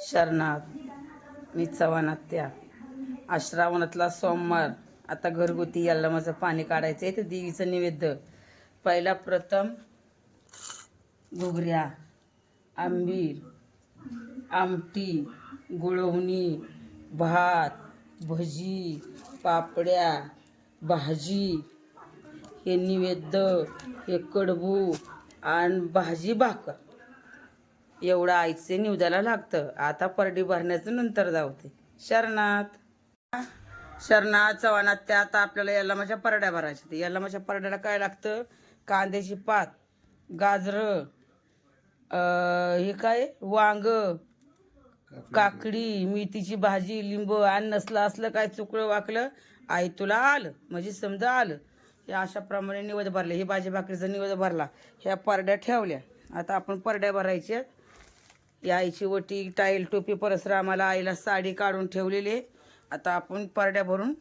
शरणात. मी चव्हाणात्या आश्रावणातला सोमवार. आता घरगुती याला माझं पाणी काढायचं आहे तर देवीचं नैवेद्य. पहिला प्रथम घुगऱ्या आंबील आमटी गुळवणी भात भजी पापड्या भाजी. हे नैवेद्य हे कडबू आणि भाजी भाकर. एवढं आईचे निवदाला लागतं. आता परडी भरण्याचं नंतर जावते. शरणात. शरणात चव्हाणात त्या आता आपल्याला याला माझ्या परड्या भरायच्या याला माझ्या परड्याला काय लागतं? कांद्याची पात गाजरं हे काय? वांग काकडी मेथीची भाजी लिंब आणि नसलं असलं काय चुकलं वाकलं आई तुला आलं. म्हणजे समजा आलं. हे अशाप्रमाणे निवद भरले. हे भाजी भाकरीचा निवद भरला. ह्या परड्या ठेवल्या. आता आपण परड्या भरायच्या. या आईची वटी टाईल टोपी परसरामाला आईला साडी काढून ठेवलेली आहे. आता आपण परड्या भरून